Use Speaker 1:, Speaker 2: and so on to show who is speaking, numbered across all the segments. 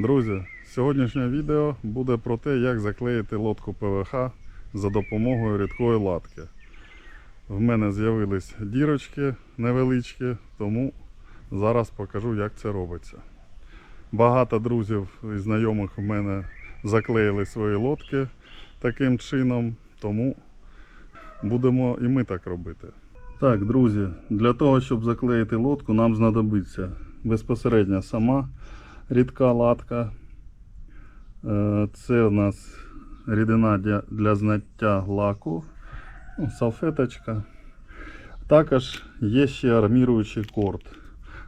Speaker 1: Друзі, сьогоднішнє відео буде про те, як заклеїти лодку ПВХ за допомогою рідкої латки. В мене з'явились дірочки невеличкі, тому зараз покажу, як це робиться. Багато друзів і знайомих в мене заклеїли свої лодки таким чином, тому будемо і ми так робити. Так, друзі, для того, щоб заклеїти лодку, нам знадобиться безпосередньо сама рідка латка. Е, Це у нас рідина для, для знаття лаку, ну, салфеточка. Також є ще арміруючий корд.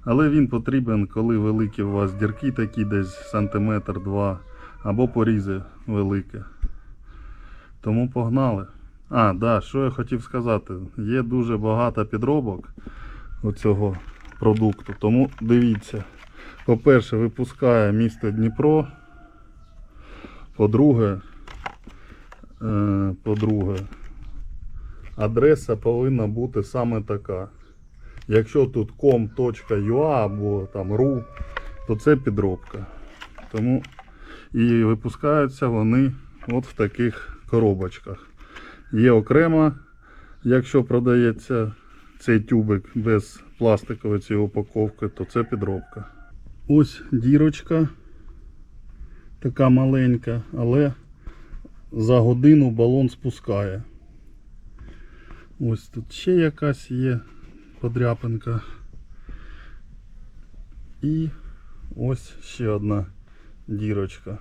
Speaker 1: Але він потрібен, коли великі у вас дірки такі десь сантиметр два, або порізи великі. Тому погнали. А, да, що я хотів сказати. Є дуже багато підробок оцього продукту. Тому дивіться. По-перше, випускає місто Дніпро. По-друге, е, по-друге, адреса повинна бути саме така. Якщо тут com.ua або там ru, то це підробка. Тому і випускаються вони от в таких коробочках. Є окремо, якщо продається цей тюбик без пластикової цієї упаковки, то це підробка. Ось дірочка, така маленька, але за годину балон спускає. Ось тут ще якась є подряпинка. І ось ще одна дірочка.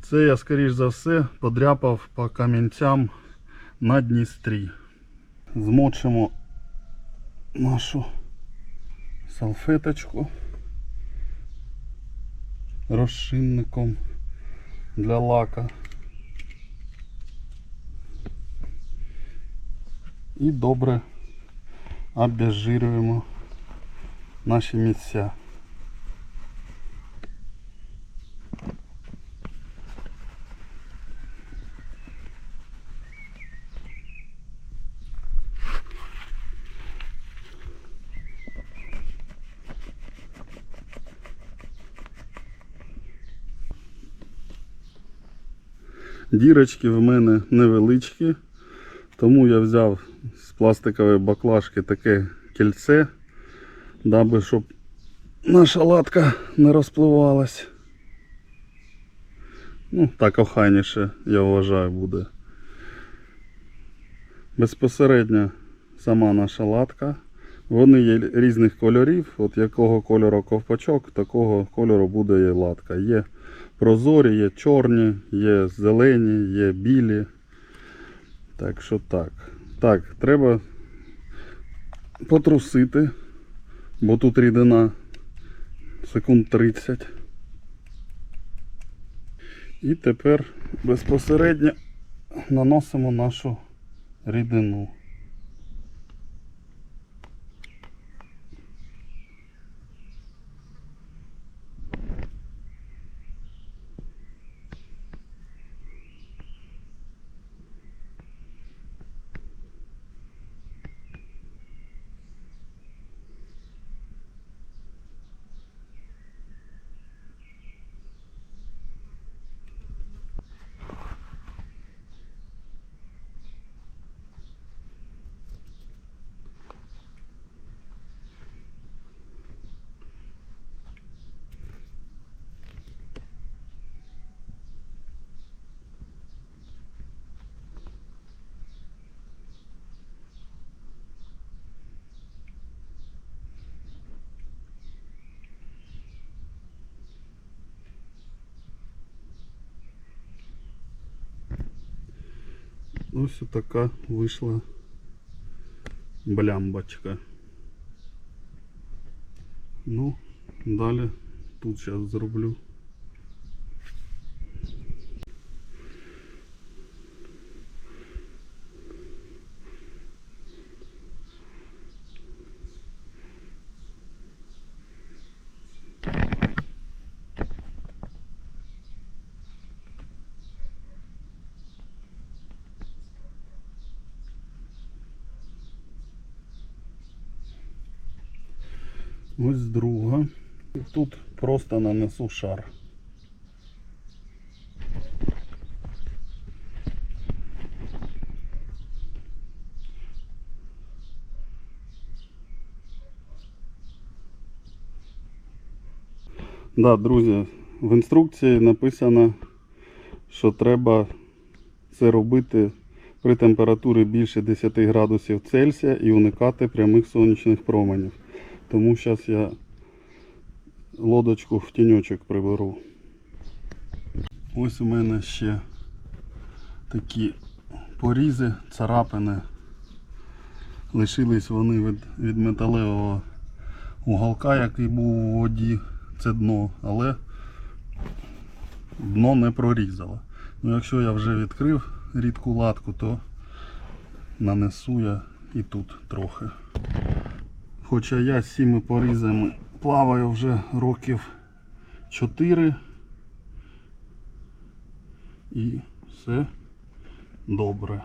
Speaker 1: Це я, скоріш за все, подряпав по камінцям на Дністрі. Змочимо нашу салфеточку розчинником для лака. І добре обезжирюємо наші місця. Дірочки в мене невеличкі, тому я взяв з пластикової баклажки таке кільце, даби щоб наша латка не розпливалась. Ну, так охайніше, я вважаю, буде. Безпосередньо сама наша латка. Вони є різних кольорів. От якого кольору ковпачок, такого кольору буде і латка. Є прозорі, є чорні, є зелені, є білі. Так що так. Так, треба потрусити, бо тут рідина секунд 30. І тепер безпосередньо наносимо нашу рідину. Ось така вийшла блямбочка. Ну, далі тут зараз зроблю. Ось друга. І тут просто нанесу шар. Да, друзі, в інструкції написано, що треба це робити при температурі більше 10 градусів Цельсія і уникати прямих сонячних променів. Тому зараз я лодочку в тіньочок приберу. Ось у мене ще такі порізи, царапини. Лишились вони від, від металевого уголка, який був у воді. Це дно, але дно не прорізало. Ну, якщо я вже відкрив рідку латку, то нанесу я і тут трохи. Хоча я з цими порізами плаваю вже років 4 і все добре.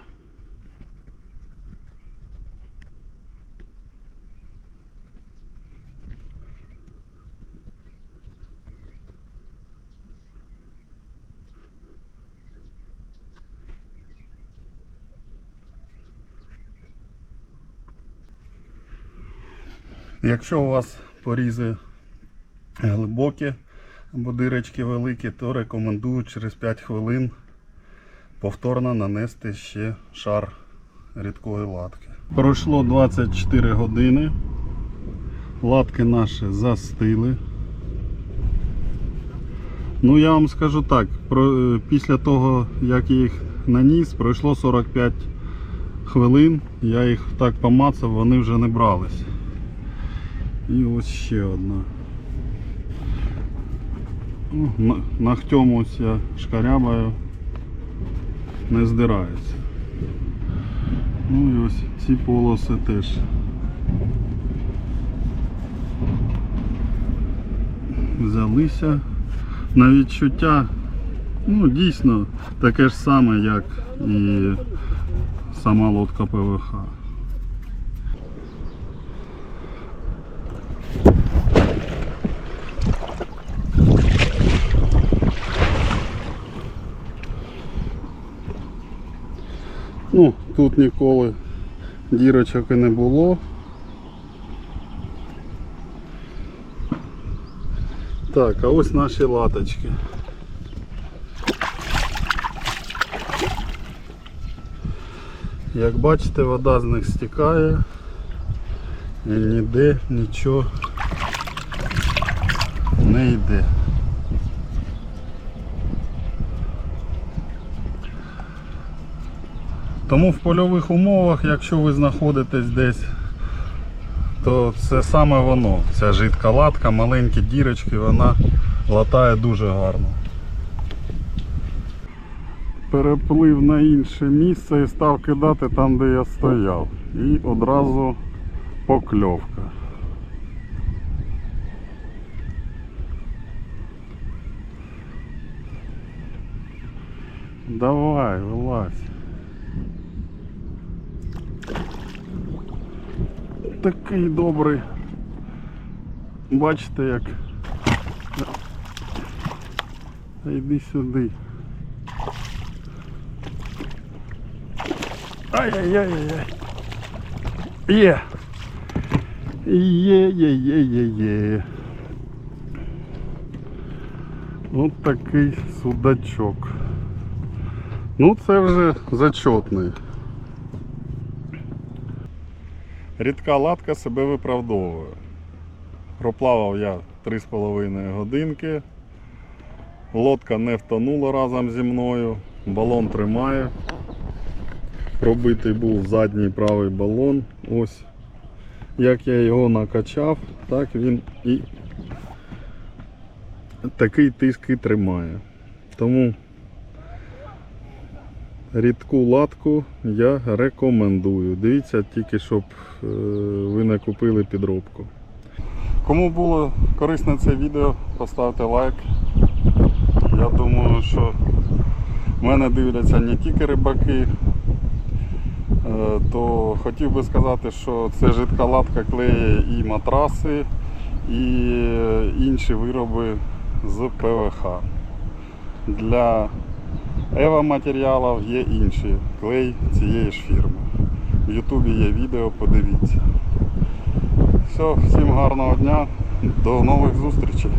Speaker 1: Якщо у вас порізи глибокі або дирочки великі, то рекомендую через 5 хвилин повторно нанести ще шар рідкої латки. Пройшло 24 години. Латки наші застили. Ну я вам скажу так, про, е, після того як я їх наніс, пройшло 45 хвилин, я їх так помацав, вони вже не брались. І ось ще одна. На- Ногтем ось я шкарябаю, не здирається. Ну і ось ці полоси теж. Взялися. На відчуття, ну дійсно таке ж саме, як і сама лодка ПВХ. Ну, тут ніколи дірочок і не було. Так, а ось наші латочки. Як бачите, вода з них стікає і ніде нічого не йде. Тому в польових умовах, якщо ви знаходитесь десь, то це саме воно. Ця жидка латка, маленькі дірочки, вона латає дуже гарно. Переплив на інше місце і став кидати там, де я стояв. І одразу покльовка. Давай, вилазь. Такий добрий. Бачите як. Йди сюди. Ай-яй-яй-яй. Є. Є-є-є-є-є. От такий судачок. Ну це вже зачетний. Рідка латка себе виправдовує. Проплавав я 3,5 годинки. Лодка не втонула разом зі мною. Балон тримає. Пробитий був задній правий балон. Ось як я його накачав, так він і такий тиск і тримає. Тому рідку латку я рекомендую. Дивіться тільки, щоб е, ви не купили підробку. Кому було корисне це відео, поставте лайк. Я думаю, що мене дивляться не тільки рибаки. Е, То хотів би сказати, що це жидка латка клеє і матраси, і е, інші вироби з ПВХ. Для Ева матеріалів є інші клей цієї ж фірми. В Ютубі є відео, подивіться. Все, всім гарного дня, до нових зустрічей.